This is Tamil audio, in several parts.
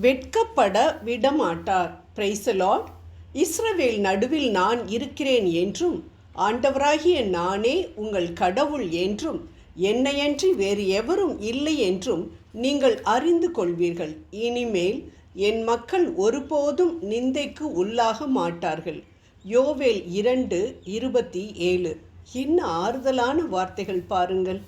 வெட்கப்பட விடமாட்டார். பிரைசலாட் இஸ்ரவேல் நடுவில் நான் இருக்கிறேன் என்றும் ஆண்டவராகிய நானே உங்கள் கடவுள் என்றும் என்னையன்றி வேறு எவரும் இல்லை என்றும் நீங்கள் அறிந்து கொள்வீர்கள். இனிமேல் என் மக்கள் ஒருபோதும் நிந்தைக்கு உள்ளாக மாட்டார்கள். யோவேல் இரண்டு இருபத்தி ஏழு. என்ன ஆறுதலான வார்த்தைகள் பாருங்கள்.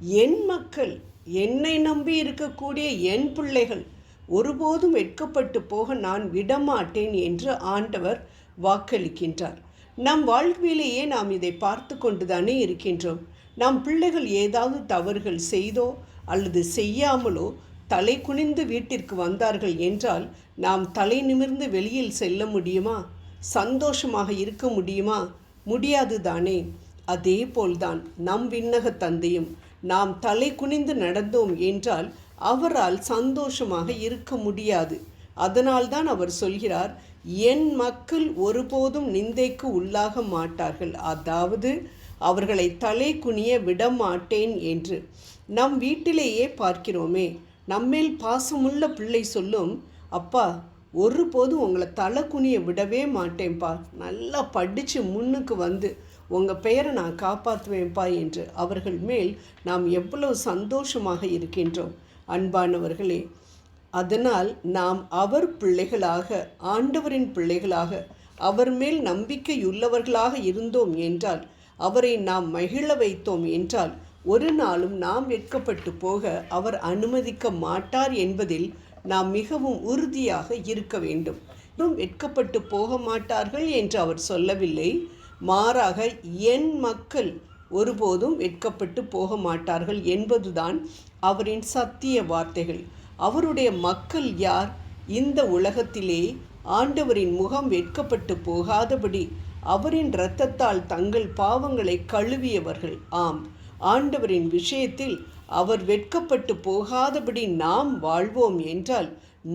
என் மக்கள் என்னை நம்பி இருக்கக்கூடிய என் பிள்ளைகள் ஒருபோதும் வெட்கப்பட்டு போக நான் விடமாட்டேன் என்று ஆண்டவர் வாக்களிக்கின்றார். நம் வாழ்விலேயே நாம் இதை பார்த்து கொண்டுதானே இருக்கின்றோம். நம் பிள்ளைகள் ஏதாவது தவறுகள் செய்தோ அல்லது செய்யாமலோ தலை குனிந்து வீட்டிற்கு வந்தார்கள் என்றால் நாம் தலை நிமிர்ந்து வெளியில் செல்ல முடியுமா? சந்தோஷமாக இருக்க முடியுமா? முடியாது தானே. அதே போல்தான் நம் விண்ணக தந்தையும் நாம் தலை குனிந்து நடந்தோம் என்றால் அவரால் சந்தோஷமாக இருக்க முடியாது. அதனால்தான் அவர் சொல்கிறார் என் மக்கள் ஒருபோதும் நிந்தைக்கு உள்ளாக மாட்டார்கள். அதாவது அவர்களை தலை குனிய விடமாட்டேன் என்று. நம் வீட்டிலேயே பார்க்கிறோமே நம்மேல் பாசமுள்ள பிள்ளை சொல்லும் அப்பா ஒருபோதும் உங்களை தலை குனிய விடவே மாட்டேன்ப்பா. நல்லா படித்து முன்னுக்கு வந்து உங்கள் பெயரை நான் காப்பாற்றுவேன்ப்பா என்று. அவர்கள் மேல் நாம் எவ்வளவு சந்தோஷமாக இருக்கின்றோம். அன்பானவர்களே அதனால் நாம் அவர் பிள்ளைகளாக ஆண்டவரின் பிள்ளைகளாக அவர் மேல் நம்பிக்கையுள்ளவர்களாக இருந்தோம் என்றால் அவரை நாம் மகிழ வைத்தோம் என்றால் ஒரு நாளும் நாம் வெட்கப்பட்டு போக அவர் அனுமதிக்க மாட்டார் என்பதில் நாம் மிகவும் உறுதியாக இருக்க வேண்டும். இன்னும் வெட்கப்பட்டு போக மாட்டார்கள் என்று அவர் சொல்லவில்லை. மாறாக என் மக்கள் ஒருபோதும் வெட்கப்பட்டு போக மாட்டார்கள் என்பதுதான் அவரின் சத்திய வார்த்தைகள். அவருடைய மக்கள் யார்? இந்த உலகத்திலே ஆண்டவரின் முகம் வெட்கப்பட்டு போகாதபடி அவரின் இரத்தத்தால் தங்கள் பாவங்களை கழுவியவர்கள். ஆம் ஆண்டவரின் விஷயத்தில் அவர் வெட்கப்பட்டு போகாதபடி நாம் வாழ்வோம் என்றால்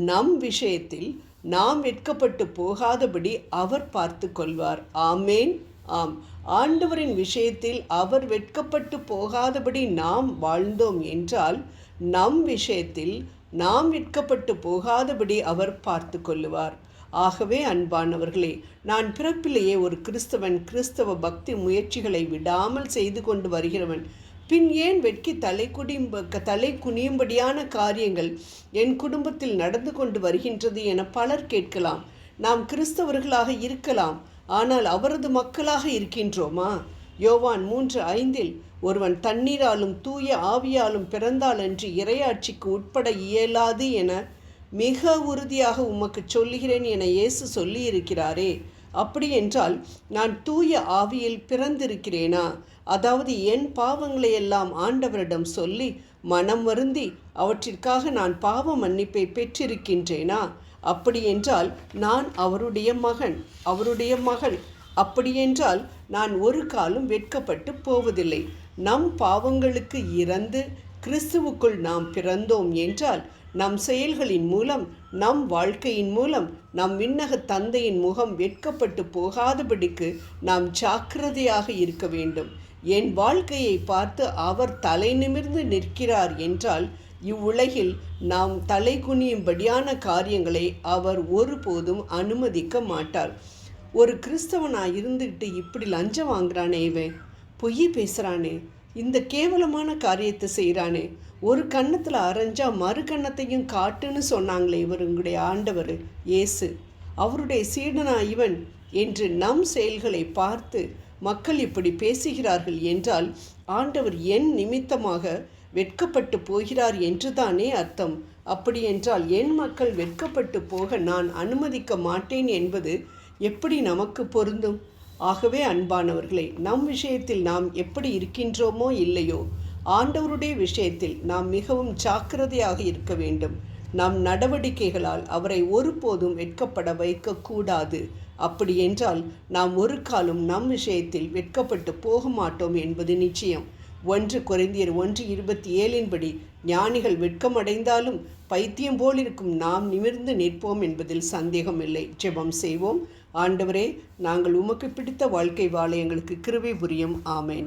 நம் விஷயத்தில் நாம் வெட்கப்பட்டு போகாதபடி அவர் பார்த்து கொள்வார். ஆமேன். ஆம் ஆண்டவரின் விஷயத்தில் அவர் வெட்கப்பட்டு போகாதபடி நாம் வாழ்ந்தோம் என்றால் நம் விஷயத்தில் நாம் வெட்கப்பட்டு போகாதபடி அவர் பார்த்து கொள்ளுவார். ஆகவே அன்பானவர்களே நான் பிறப்பிலேயே ஒரு கிறிஸ்தவன் கிறிஸ்தவ பக்தி முயற்சிகளை விடாமல் செய்து கொண்டு வருகிறவன். பின் ஏன் வெட்கி தலை குடிம்ப தலை குனியும்படியான காரியங்கள் என் குடும்பத்தில் நடந்து கொண்டு வருகின்றது என பலர் கேட்கலாம். நாம் கிறிஸ்தவர்களாக இருக்கலாம். ஆனால் அவரது மக்களாக இருக்கின்றோமா? யோவான் மூன்று ஐந்தில் ஒருவன் தண்ணீராலும் தூய ஆவியாலும் பிறந்தாலன்றி இரையாட்சிக்கு உட்பட இயலாது என மிக உறுதியாக உமக்கு சொல்லுகிறேன் என இயேசு சொல்லியிருக்கிறாரே. அப்படி என்றால் நான் தூய ஆவியில் பிறந்திருக்கிறேனா? அதாவது என் பாவங்களை எல்லாம் ஆண்டவரிடம் சொல்லி மனம் வருந்தி அவற்றிற்காக நான் பாவ மன்னிப்பை பெற்றிருக்கின்றேனா? அப்படி என்றால் நான் அவருடைய மகன் அவருடைய மகள். அப்படியென்றால் நான் ஒரு காலம் வெட்கப்பட்டு போவதில்லை. நம் பாவங்களுக்கு இறந்து கிறிஸ்துவுக்குள் நாம் பிறந்தோம் என்றால் நம் செயல்களின் மூலம் நம் வாழ்க்கையின் மூலம் நம் விண்ணக தந்தையின் முகம் வெட்கப்பட்டு போகாதபடிக்கு நாம் ஜாக்கிரதையாக இருக்க வேண்டும். என் வாழ்க்கையை பார்த்து அவர் தலை நிமிர்ந்து நிற்கிறார் என்றால் இவ்வுலகில் நாம் தலை குனியும்படியான காரியங்களை அவர் ஒருபோதும் அனுமதிக்க மாட்டார். ஒரு கிறிஸ்தவனாக இருந்துக்கிட்டு இப்படி லஞ்சம் வாங்குறானே இவன். பொய் பேசுகிறானே இந்த கேவலமான காரியத்தை செய்கிறானே ஒரு கன்னத்தில் அரைஞ்சா மறு கன்னத்தையும் காட்டுன்னு சொன்னாங்களே இவருங்களுடைய ஆண்டவர் இயேசு. அவருடைய சீடனா இவன் என்று நம் செயல்களை பார்த்து மக்கள் இப்படி பேசுகிறார்கள் என்றால் ஆண்டவர் என் நிமித்தமாக வெட்கப்பட்டு போகிறார் என்றுதானே அர்த்தம். அப்படி என்றால் என் மக்கள் வெட்கப்பட்டு போக நான் அனுமதிக்க மாட்டேன் என்பது எப்படி நமக்கு பொருந்தும்? ஆகவே அன்பானவர்களே நம் விஷயத்தில் நாம் எப்படி இருக்கின்றோமோ இல்லையோ ஆண்டவருடைய விஷயத்தில் நாம் மிகவும் ஜாக்கிரதையாக இருக்க வேண்டும். நம் நடவடிக்கைகளால் அவரை ஒருபோதும் வெட்கப்பட வைக்கக்கூடாது. அப்படி என்றால் நாம் ஒரு காலம் நம் விஷயத்தில் வெட்கப்பட்டு போக மாட்டோம் என்பது நிச்சயம். ஒன்று குறைந்தியர் ஒன்று இருபத்தி ஏழின்படி ஞானிகள் வெட்கமடைந்தாலும் பைத்தியம் போல் இருக்கும் நாம் நிமிர்ந்து நிற்போம் என்பதில் சந்தேகமில்லை ஜெபம் செய்வோம். ஆண்டவரே நாங்கள் உமக்கு பிடித்த வாழ்க்கை வாழ எங்களுக்கு கிருவை புரியும். ஆமேன்.